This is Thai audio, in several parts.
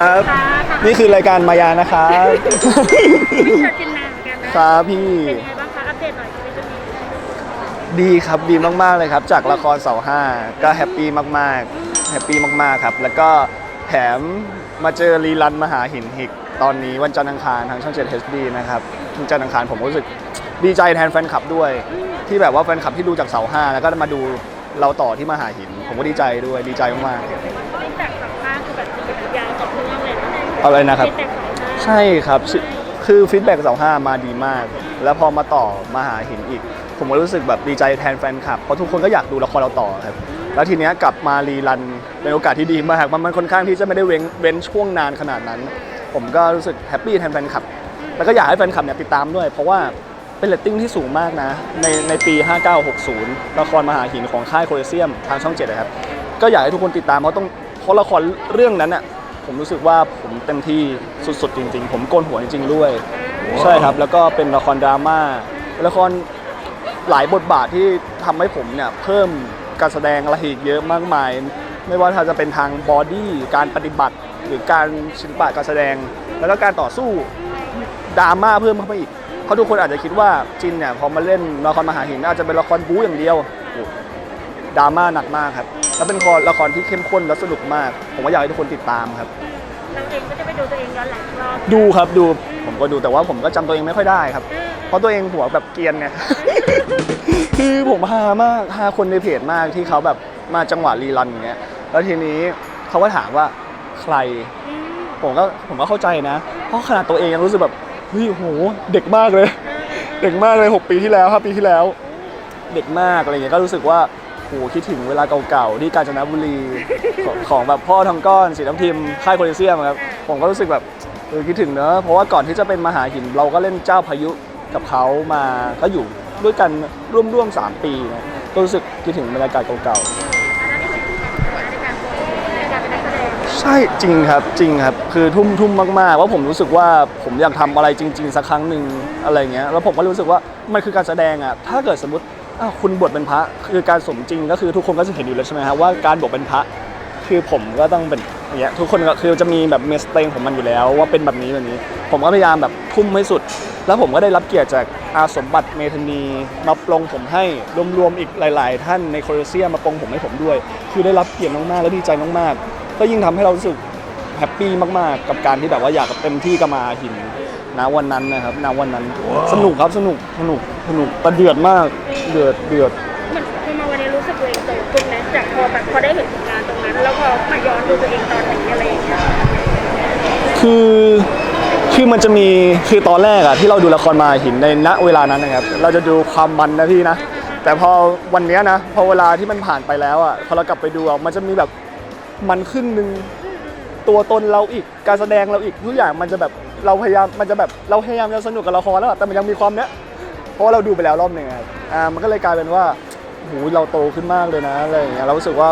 ครับค่ะค่ะนี่คือรายการมายานะครับพี่เชิญจินนาเหมือนกันนะครับ พี่ เป็นยังไงบ้างคะอัปเดตหน่อยชีวิตตรงนี้ดีครับดีมากๆเลยครับ จากละครเสาห้าก็แฮปปี้มากๆแฮปปี้มากๆครับ แล้วก็แถมมาเจอรีรันมหาหินหิก ตอนนี้วันจันทร์อังคารทางช่อง 7 HD นะครับวันจันทร์อังคารผมรู้สึกดีใจแทนแฟนคลับด้วย ที่แบบว่าแฟนคลับที่ดูจากเสาห้าแล้วก็มาดูเราต่อที่มหาหิน ผมก็ดีใจด้วยดีใจมากฟี องเลยนะๆเอาเลยนะครับฟีดแบ็กสองข้างใช่ครับชิคือฟีดแบ็กเสาห้ามาดีมาก แล้วพอมาต่อมาหาหินอีก ผมก็รู้สึกแบบดีใจแทนแฟนคลับ เพราะทุกคนก็อยากดูละครเราต่อครับ แล้วทีเนี้ยกลับมารีรันเป็นโอกาสที่ดีมากมันมันค่อนข้างที่จะไม่ได้เว้นเว้นช่วงนานขนาดนั้น ผมก็รู้สึกแฮปปี้แทนแฟนคลับ แล้วก็อยากให้แฟนคลับเนี่ยติดตามด้วย เพราะว่าเป็นเรตติ้งที่สูงมากนะ ในในปี 5960 ละครมหาหินของค่ายโคลเซียมทางช่องเจ็ดนะครับ ก็อยากให้ทุกคนติดตามเพราะต้องเพราะละครเรื่องนั้นอะ ผมรู้สึกว่าผมเต็มที่สุดๆจริง ๆ ผมโกนหัวจริงๆด้วย ใช่ครับ แล้วก็เป็นละครดราม่าละครหลายบทบาทที่ทำให้ผมเนี่ยเพิ่มการแสดงอะไรอีกเยอะมากมาย ไม่ว่าจะเป็นทางบอดี้การปฏิบัติ หรือการศิลปะการแสดง แล้วก็การต่อสู้ดราม่าเพิ่มเข้าไปอีกเพราะทุกคนอาจจะคิดว่าจินเนี่ยพอมาเล่นละครมหาหินอาจจะเป็นละครบู๊อย่างเดียวโอ้ ดราม่าหนักมากครับ แล้วเป็นละครละครที่เข้มข้นและสนุกมาก ผมก็อยากให้ทุกคนติดตามครับ เราเองก็จะไปดูตัวเองย้อนหลังอีกรอบดูครับดูผมก็ดูแต่ว่าผมก็จำตัวเองไม่ค่อยได้ครับเพราะตัวเองหัวแบบเกรียนไงคือผมฮามากฮาคนในเพจมากที่เขาแบบมาจังหวะรีรันอย่างเงี้ย แล้วทีนี้เขาก็ถามว่าใคร อืมผมก็ผมก็เข้าใจนะ เพราะขนาดตัวเองยังรู้สึกแบบเฮ้ยโหเด็กมากเลย เด็กมากเลยหกปีที่แล้วห้าปีที่แล้ว เด็กมากอะไรเงี้ยก็รู้สึกว่า โหคิดถึงเวลาเก่าๆที่กาญจนบุรี ของของแบบพ่อทองก้อนสีน้ำทิมค่ายโคลิเซียมครับผมก็รู้สึกแบบเออคิดถึงเนอะเพราะว่าก่อนที่จะเป็นมหาหินเราก็เล่นเจ้าพายุกับเขามาก็อยู่ด้วยกันร่วมๆสามปีนะก็รู้สึกคิดถึงบรรยากาศเก่าๆ ใช่จริงครับจริงครับ คือทุ่มทุ่มมากๆว่าผมรู้สึกว่าผมอยากทำอะไรจริง ๆ สักครั้งหนึ่งอะไรเงี้ยแล้วผมก็รู้สึกว่ามันคือการแสดงอะถ้าเกิดสมมติ อ้าวคุณบวชเป็นพระคือการสมจริงก็คือทุกคนก็จะเห็นอยู่แล้วใช่ไหมครับว่าการบวชเป็นพระคือผมก็ต้องเป็นอย่างเงี้ยทุกคนก็คือจะมีแบบเมสเตงของมันอยู่แล้ว ว่าเป็นแบบนี้แบบนี้ ผมก็พยายามแบบทุ่มให้สุด แล้วผมก็ได้รับเกียรติจากอาสมบัติเมธานีมาปลงผมให้รวมๆอีกหลาย ๆ ท่านในโคลอเซียมมาปลงผมให้ผมด้วย คือได้รับเกียรติมากๆและดีใจมากๆก็ยิ่งทำให้เรารู้สึกแฮปปี้มากๆ กับการที่แบบว่าอยากเต็มที่กับมาหินนะวันนั้นนะครับณวันนั้นสนุกครับสนุกสนุกสนุกประเดือดมาก เดือดเดือดเหมือนพอมาวันนี้รู้สึกตัวเองโตขึ้นนะจากพอแบบพอได้เห็นผลงานตรงนั้น แล้วพอมาย้อนดูตัวเองตอนนี้อะไรอย่างเงี้ยคือคือมันจะมีคือตอนแรกอะที่เราดูละครมาหินในณเวลานั้นนะครับ เราจะดูความมันนะพี่นะ แต่พอวันเนี้ยนะพอเวลาที่มันผ่านไปแล้วอะพอเรากลับไปดูอะมันจะมีแบบมันขึ้นหนึ่งตัวตนเราอีกการแสดงเราอีกทุกอย่างมันจะแบบเราพยายามมันจะแบบเราพยายามจะสนุกกับละครแล้วอะแต่มันยังมีความเนี้ย เพราะว่าเราดูไปแล้วรอบหนึ่งอะครับอ่ามันก็เลยกลายเป็นว่าโหเราโตขึ้นมากเลยนะอะไรอย่างเงี้ยเรารู้สึกว่า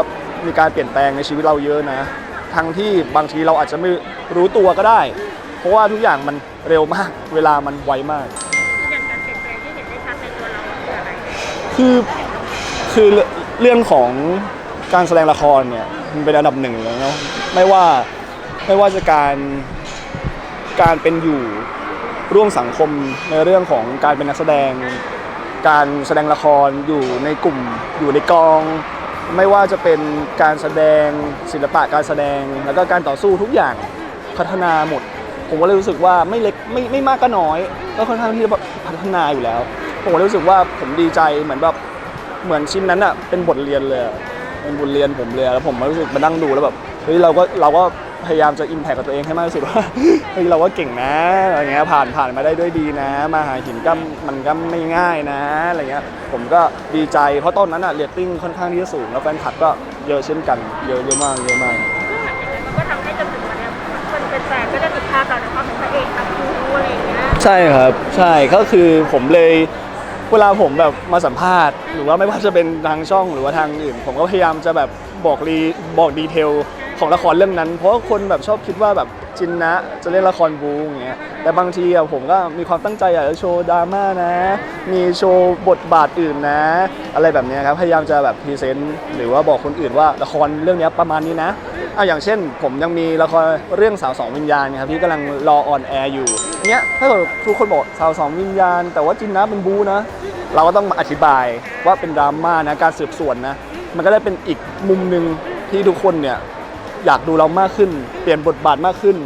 มีการเปลี่ยนแปลงในชีวิตเราเยอะนะ ทั้งที่บางทีเราอาจจะไม่รู้ตัวก็ได้ เพราะว่าทุกอย่างมันเร็วมาก เวลามันไวมาก อย่างการเปลี่ยนแปลงที่เห็นได้ชัดในตัวเราคืออะไร คือคือเรื่องของการแสดงละครเนี่ยมันเป็นอันดับหนึ่งแล้วเนาะไม่ว่าไม่ว่าจะการการเป็นอยู่ ร่วมสังคมในเรื่องของการเป็นนักแสดง การแสดงละครอยู่ในกลุ่ม อยู่ในกอง ไม่ว่าจะเป็นการแสดงศิลปะการแสดง แล้วก็การต่อสู้ทุกอย่างพัฒนาหมด ผมก็เลยรู้สึกว่าไม่เล็กไม่ไม่มากก็น้อย ก็ค่อนข้างที่จะพัฒนาอยู่แล้ว ผมก็เลยรู้สึกว่าผมดีใจเหมือนแบบเหมือนชิ้นนั้นอะเป็นบทเรียนเลยเป็นบทเรียนผมเลยแล้วผมมารู้สึกมานั่งดูแล้วแบบเฮ้ยเราก็เราก็ พยายามจะอิมแพคกับตัวเองให้มากที่สุดว่า เฮ้ยเราก็เก่งนะอะไรเงี้ยผ่านผ่านมาได้ด้วยดีนะ มาหาหินก็มันก็ไม่ง่ายนะอะไรเงี้ยผมก็ดีใจเพราะตอนนั้นอะเรตติ้งค่อนข้างที่จะสูงแล้วแฟนคลับก็เยอะเช่นกันเยอะเยอะมากเยอะมากซึ่งหลังจากนั้นมันก็ทำให้จนถึงวันเนี้ยคนเป็นแฟนก็จะติดภาพเราในความเป็นพระเอกทั้งคู่อะไรอย่างเงี้ยใช่ครับใช่ก็คือผมเลยเวลาผมแบบมาสัมภาษณ์ หรือว่าไม่ว่าจะเป็นทางช่องหรือว่าทางอื่น ผมก็พยายามจะแบบบอกรีบอกดีเทล ของละครเรื่องนั้น เพราะคนแบบชอบคิดว่าแบบจินนะจะเล่นละครบูอย่างเงี้ยแต่บางทีอะผมก็มีความตั้งใจอยากจะโชว์ดราม่านะ มีโชว์บทบาทอื่นนะ อะไรแบบเนี้ยครับพยายามจะแบบพรีเซนต์หรือว่าบอกคนอื่นว่าละครเรื่องนี้ประมาณนี้นะเอะอย่างเช่น ผมยังมีละครเรื่องสาวสองวิญญาณนะครับที่กำลังรอออนแอร์อยู่เนี้ยถ้าเกิดทุกคนบอกสาวสองวิญญาณ แต่ว่าจินนะเป็นบูนะ เราก็ต้องมาอธิบายว่าเป็นดราม่านะการสืบสวนนะมันก็ได้เป็นอีกมุมหนึ่งที่ทุกคนเนี่ย อยากดูเรามากขึ้น เปลี่ยนบทบาทมากขึ้น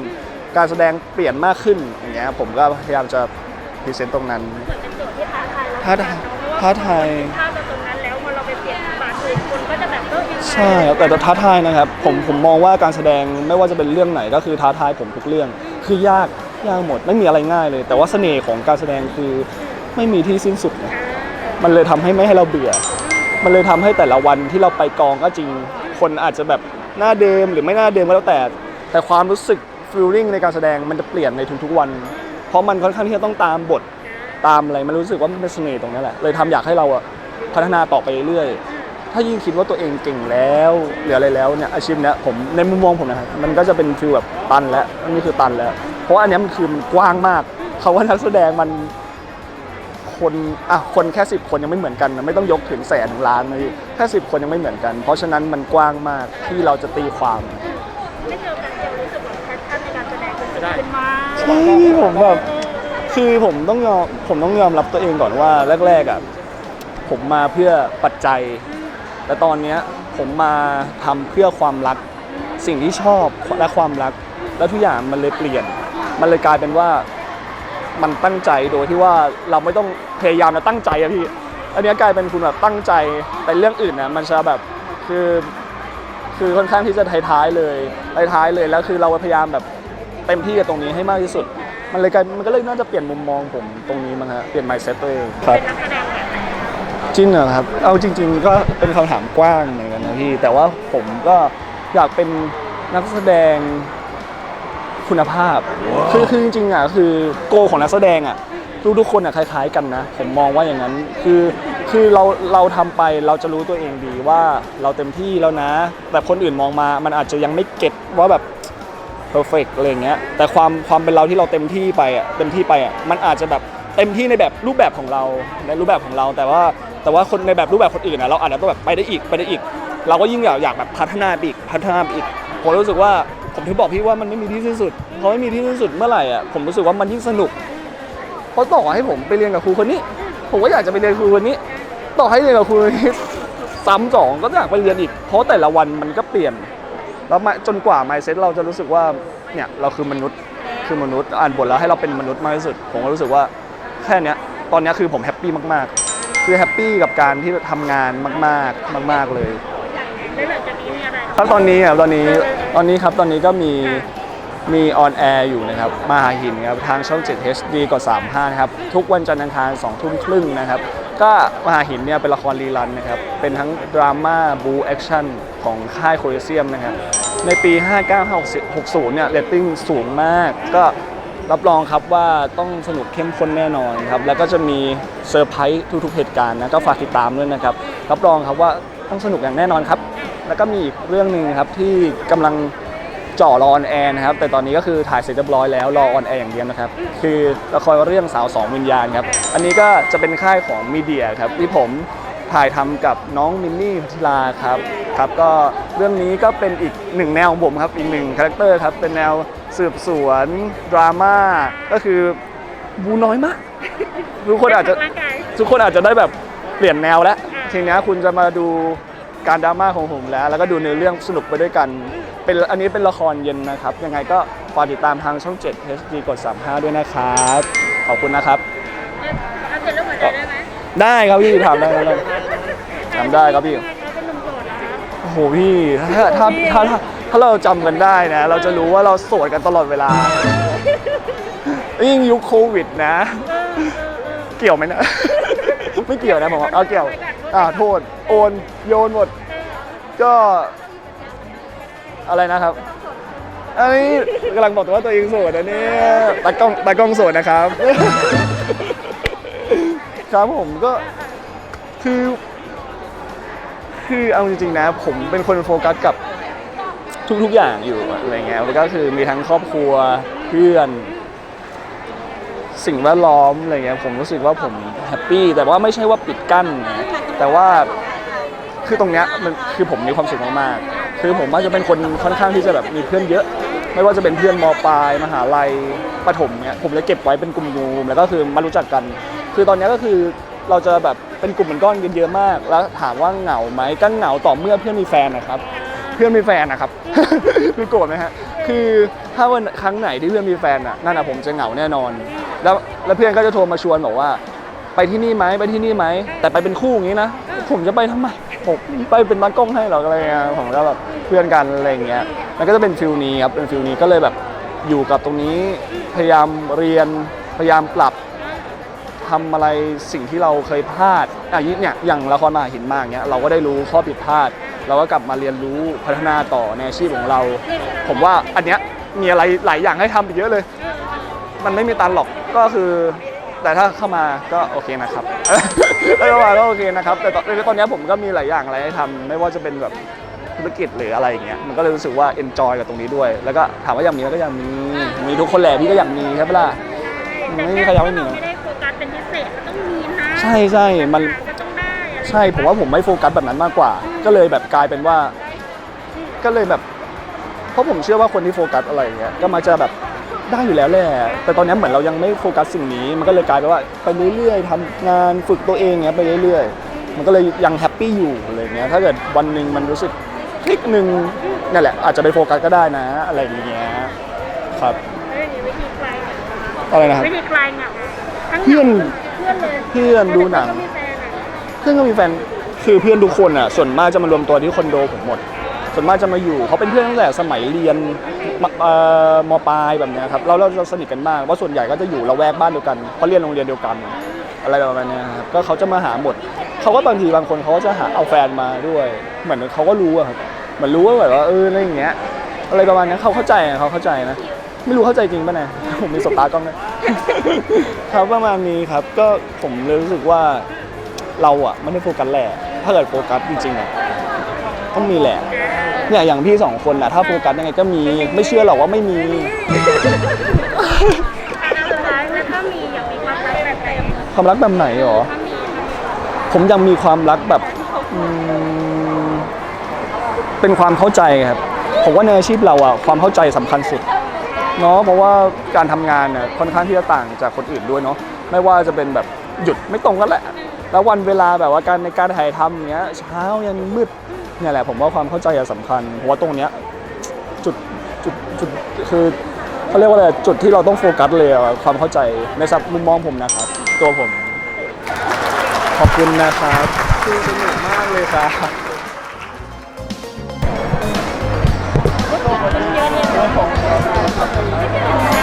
การแสดงเปลี่ยนมากขึ้นอย่างเงี้ยผมก็พยายามจะพรีเซนต์ตรงนั้น เหมือนเป็นโจทย์ที่ท้าทายเราท้าทายท้าทายถ้าจากตรงนั้นแล้วพอเราไปเปลี่ยนบาทอื่นคนก็จะแบบเออยังไงใช่ครับแต่ท้าทายนะครับผมผมมองว่าการแสดงไม่ว่าจะเป็นเรื่องไหนก็คือท้าทายผมทุกเรื่อง คือยากยากหมดไม่มีอะไรง่ายเลย แต่ว่าเสน่ห์ของการแสดงคือไม่มีที่สิ้นสุดนะมันเลยทำให้ไม่ให้เราเบื่อ มันเลยทำให้แต่ละวันที่เราไปกองก็จริง คนอาจจะแบบ หน้าเดิมหรือไม่หน้าเดิมก็แล้วแต่ แต่ความรู้สึกฟีลลิ่งในการแสดงมันจะเปลี่ยนในทุกๆวัน เพราะมันค่อนข้างที่จะต้องตามบทตามอะไรมันรู้สึกว่ามันเป็นเสน่ห์ตรงนี้แหละเลยทำอยากให้เราอะพัฒนาต่อไปเรื่อยถ้ายิ่งคิดว่าตัวเองเก่งแล้วหรืออะไรแล้วเนี่ยอาชีพเนี้ยผมในมุมมองผมนะครับมันก็จะเป็นฟีลแบบตันแล้วนี่คือตันแล้ว เพราะอันนี้มันคือมันกว้างมากเขาว่านักแสดงมัน คนอะคนแค่สิบคนยังไม่เหมือนกันนะไม่ต้องยกถึงแสนถึงล้านนะพี่แค่สิบคนยังไม่เหมือนกัน เพราะฉะนั้นมันกว้างมากที่เราจะตีความไม่เจอกันเดียวรู้สึกแบบแพชชั่นในการแสดงมันสูงขึ้นมากใช่ผมแบบคือผมต้องยอมผมต้องยอมรับตัวเองก่อนว่าแรกๆอะผมมาเพื่อปัจจัย แต่ตอนเนี้ยผมมาทำเพื่อความรักสิ่งที่ชอบและความรัก แล้วทุกอย่างมันเลยเปลี่ยน มันเลยกลายเป็นว่า มันตั้งใจโดยที่ว่าเราไม่ต้องพยายามจะตั้งใจอะพี่ อันเนี้ยกลายเป็นคุณแบบตั้งใจแต่เรื่องอื่นนะมันจะแบบคือคือค่อนข้างที่จะท้ายๆเลยท้ายๆเลยแล้วคือเราพยายามแบบเต็มที่กับตรงนี้ให้มากที่สุด มันเลยกลายมันก็เลยน่าจะเปลี่ยนมุมมองผมตรงนี้มั้งฮะเปลี่ยน mindset ตัวเองครับเป็นนักแสดงแบบไหนจริงเหรอครับ เอาจริง ๆ ก็เป็นคำถามกว้างเหมือนกันนะพี่ แต่ว่าผมก็อยากเป็นนักแสดง คุณภาพ คือคือจริงๆอะคือโกของนักแสดงอะทุกทุกๆคนอะคล้าย ๆ กันนะ ผมมองว่าอย่างนั้นคือคือเราเราทำไปเราจะรู้ตัวเองดีว่าเราเต็มที่แล้วนะ แต่คนอื่นมองมามันอาจจะยังไม่เก็ตว่าแบบ perfect อะไรอย่างเงี้ยแต่ความความเป็นเราที่เราเต็มที่ไปอะเต็มที่ไปอะมันอาจจะแบบเต็มที่ในแบบรูปแบบของเราในรูปแบบของเรา แต่ว่าแต่ว่าคนในแบบรูปแบบคนอื่นอะเราอาจจะต้องแบบไปได้อีกไปได้อีก เราก็ยิ่งอยากอยากแบบพัฒนาไปอีกพัฒนาไปอีกผมรู้สึกว่า ผมถึงบอกพี่ว่ามันไม่มีที่สิ้นสุดเพราะไม่มีที่สิ้นสุดเมื่อไหร่อะผมรู้สึกว่ามันยิ่งสนุกเพราะต่อให้ผมไปเรียนกับครูคนนี้ ผมก็อยากจะไปเรียนครูคนนี้ ต่อให้เรียนกับครูคนนี้ซ้ำสองก็อยากไปเรียนอีก เพราะแต่ละวันมันก็เปลี่ยน แล้วมาจนกว่า mindset เราจะรู้สึกว่าเนี่ยเราคือมนุษย์คือมนุษย์อ่านบทแล้วให้เราเป็นมนุษย์มากที่สุด ผมก็รู้สึกว่าแค่เนี้ยตอนเนี้ยคือผมแฮปปี้มากๆ คือแฮปปี้กับการที่ทำงานมาก ๆ มาก ๆเลยแล้วหลังจากนี้มีอะไรครับตอนนี้ครับตอนนี้ ตอนนี้ครับตอนนี้ก็มีมีออนแอร์อยู่นะครับมาหาหินครับทางช่อง 7 HD กด35นะครับทุกวันจันทร์อังคาร2ทุ่มครึ่งนะครับก็มาหาหินเนี่ยเป็นละครรีรันนะครับเป็นทั้งดราม่าบูแอคชั่นของค่ายโคลเซียมนะครับในปี 5960เนี่ยเรตติ้งสูงมาก ก็รับรองครับว่าต้องสนุกเข้มข้นแน่นอนครับแล้วก็จะมีเซอร์ไพรส์ทุกๆเหตุการณ์นะก็ฝากติดตามด้วยนะครับรับรองครับว่าต้องสนุกอย่างแน่นอนครับ แล้วก็มีอีกเรื่องหนึ่งครับที่กำลังจ่อรอออนแอร์นะครับแต่ตอนนี้ก็คือถ่ายเสร็จเรียบร้อยแล้วรอออนแอร์อย่างเดียวนะครับ คือละครเรื่องสาวสองวิญญาณครับอันนี้ก็จะเป็นค่ายของมีเดียครับที่ผมถ่ายทำกับน้องมินนี่พัทิลาครับครับก็เรื่องนี้ก็เป็นอีกหนึ่งแนวของผมครับอีกหนึ่งคาแรคเตอร์ครับเป็นแนวสืบสวนดราม่าก็คือบูน้อยมากทุกคนอาจจะ ร่างกาย ทุกคนอาจจะได้แบบเปลี่ยนแนวแล้วอ่าทีเนี้ยคุณจะมาดู การดราม่าของผมแล้ว แล้วก็ดูเนื้อเรื่องสนุกไปด้วยกัน เป็นอันนี้เป็นละครเย็นนะครับ ยังไงก็ฝากติดตามทางช่อง 7 HD กด 35 ด้วยนะครับ ขอบคุณนะครับเอ้ยอัปเดตเรื่องหัวใจได้ไหมได้ครับพี่ถามได้ครับทำได้ครับพี่เราเป็นหนุ่มโสดนะคะโอ้โหพี่ถ้าถ้าถ้าถ้าถ้าเราจำกันได้นะ เราจะรู้ว่าเราโสดกันตลอดเวลา ยิ่งยุคโควิดนะเออเออเออเกี่ยวไหมนะ ไม่เกี่ยวนะผมว่าเอาเกี่ยว อ่าโทษ โอนโยนหมด ก็อะไรนะครับ อันนี้กำลังบอกตัวว่าตัวเองโสดนะเนี่ยตากล้องตากล้องโสดนะครับ ครับผมก็คือ คือเอาจริงๆนะ ผมเป็นคนโฟกัสกับทุกๆอย่างอยู่อะไรเงี้ยแล้วก็คือมีทั้งครอบครัวเพื่อน สิ่งแวดล้อมอะไรเงี้ยผมรู้สึกว่าผมแฮปปี้แต่ว่าไม่ใช่ว่าปิดกั้นนะแต่ว่าคือตรงเนี้ยมันคือผมมีความสุขมากๆคือผมว่าจะเป็นคนค่อนข้างที่จะแบบมีเพื่อนเยอะ ไม่ว่าจะเป็นเพื่อนมปลายมหาลัยประถมเนี้ยผมจะเก็บไว้เป็นกลุ่มๆแล้วก็คือมารู้จักกัน คือตอนเนี้ยก็คือเราจะแบบเป็นกลุ่มเป็นก้อนกันเยอะมาก แล้วถามว่าเหงาไหมก็เหงาต่อเมื่อเพื่อนมีแฟนนะครับ เพื่อนมีแฟนนะครับ คือโกรธไหมฮะคือถ้าวันครั้งไหนที่เพื่อนมีแฟนอะนั่นอะผมจะเหงาแน่นอน แล้วแล้วเพื่อนก็จะโทรมาชวนบอกว่า ไปที่นี่ไหมไปที่นี่ไหมแต่ไปเป็นคู่อย่างนี้นะผมจะไปทำไมผมไปเป็นตากล้องให้หรอกอะไรเงี้ยผมก็แบบเพื่อนกันอะไรเงี้ยมันก็จะเป็นฟิลนี้ครับเป็นฟิลนี้ก็เลยแบบอยู่กับตรงนี้พยายามเรียนพยายามปรับทำอะไรสิ่งที่เราเคยพลาดอะเนี่ยอย่างละครมาหินมากเนี้ยเราก็ได้รู้ข้อผิดพลาด เราก็กลับมาเรียนรู้พัฒนาต่อในอาชีพของเรา ผมว่าอันเนี้ยมีอะไรหลายอย่างให้ทำอีกเยอะเลย มันไม่มีตันหรอก ก็คือแต่ถ้าเข้ามาก็โอเคนะครับ ถ้าเข้ามาก็โอเคนะครับ แต่ตอนตอนเนี้ยผมก็มีหลายอย่างอะไรให้ทำไม่ว่าจะเป็นแบบธุรกิจหรืออะไรอย่างเงี้ย มันก็เลยรู้สึกว่า enjoy กับตรงนี้ด้วย แล้วก็ถามว่าอยากมีแล้วก็อยากมี มีทุกคนแหละพี่ก็อยากมีใช่ปะล่ะแต่ไม่มีแค่ใครยังไม่มีเรานะไม่ได้โฟกัสเป็นพิเศษก็ต้องมีนะใช่ใช่มัน ก็ต้องได้อะไรใช่ผมว่าผมไม่โฟกัสแบบนั้นมากกว่า ก็เลยแบบกลายเป็นว่า ก็เลยแบบ เพราะผมเชื่อว่าคนที่โฟกัสอะไรอย่างเงี้ย ก็มักจะแบบ ได้อยู่แล้วแหละ แต่ตอนนี้เหมือนเรายังไม่โฟกัสสิ่งนี้ มันก็เลยกลายเป็นว่าไปเรื่อยๆทำงานฝึกตัวเองเงี้ยไปเรื่อยๆ มันก็เลยยังแฮปปี้อยู่อะไรเงี้ย ถ้าเกิดวันหนึ่งมันรู้สึกคลิกหนึ่งนั่นแหละ อาจจะไปโฟกัสก็ได้นะ อะไรอย่างเงี้ยครับแล้วอย่างนี้วิธีคลายเหงาอะไรนะครับ วิธีคลายเหงาทั้งเพื่อนเพื่อนเลยเพื่อนดูหนัง แล้วก็มีแฟนอะ เพื่อนก็มีแฟน คือเพื่อนทุกคนอะ ส่วนมากจะมารวมตัวที่คอนโดผมหมด ส่วนมากจะมาอยู่เขาเป็นเพื่อนตั้งแต่สมัยเรียนมเอ่อมปลายแบบเนี้ยครับเราเราจะสนิทกันมากเพราะส่วนใหญ่ก็จะอยู่ละแวกบ้านเดียวกันเพราะเรียนโรงเรียนเดียวกัน อะไรประมาณเนี้ยครับก็เขาจะมาหาหมดเขาก็บางทีบางคนเขาก็จะหาเอาแฟนมาด้วย เหมือนเขาก็รู้อะครับเหมือนรู้ว่าแบบว่าเอออะไรอย่างเงี้ย อะไรประมาณนั้นเขาเข้าใจอะเขาเข้าใจนะ ไม่รู้เข้าใจจริงป่ะเนี่ย ผมมีสตาร์กล้องด้วยครับประมาณนี้ครับก็ผมเลยรู้สึกว่าเราอะไม่ได้โฟกัสแหละถ้าเกิดโฟกัสจริงๆอะ ต้องมีแหละเนี่ยอย่างพี่สองคนนะถ้าโฟกัสยังไงก็มีไม่เชื่อหรอกว่าไม่มีแล้วสุดท้ายแล้วถ้ามีอยากมีความรักแบบไหนความรักแบบไหนหรอ ถ้ามีผมยังมีความรักแบบอืมเป็นความเข้าใจครับ ผมว่าในอาชีพเราอะความเข้าใจสำคัญสุดเนาะเพราะว่าการทำงานเนี่ยค่อนข้างที่จะต่างจากคนอื่นด้วยเนาะไม่ว่าจะเป็นแบบหยุดไม่ตรงกันแหละ แล้ววันเวลาแบบว่าการในการถ่ายทำเนี้ยเช้ายันมืด เนี่ยแหละผมว่าความเข้าใจอะสำคัญเพราะว่าตรงเนี้ยจุดจุดจุดคือเขาเรียกว่าอะไรจุดที่เราต้องโฟกัสเลยอะความเข้าใจในสับมุมมองผมนะครับ ตัวผม ขอบคุณนะครับคือสนุกมากเลยครับเยอะเนี่ย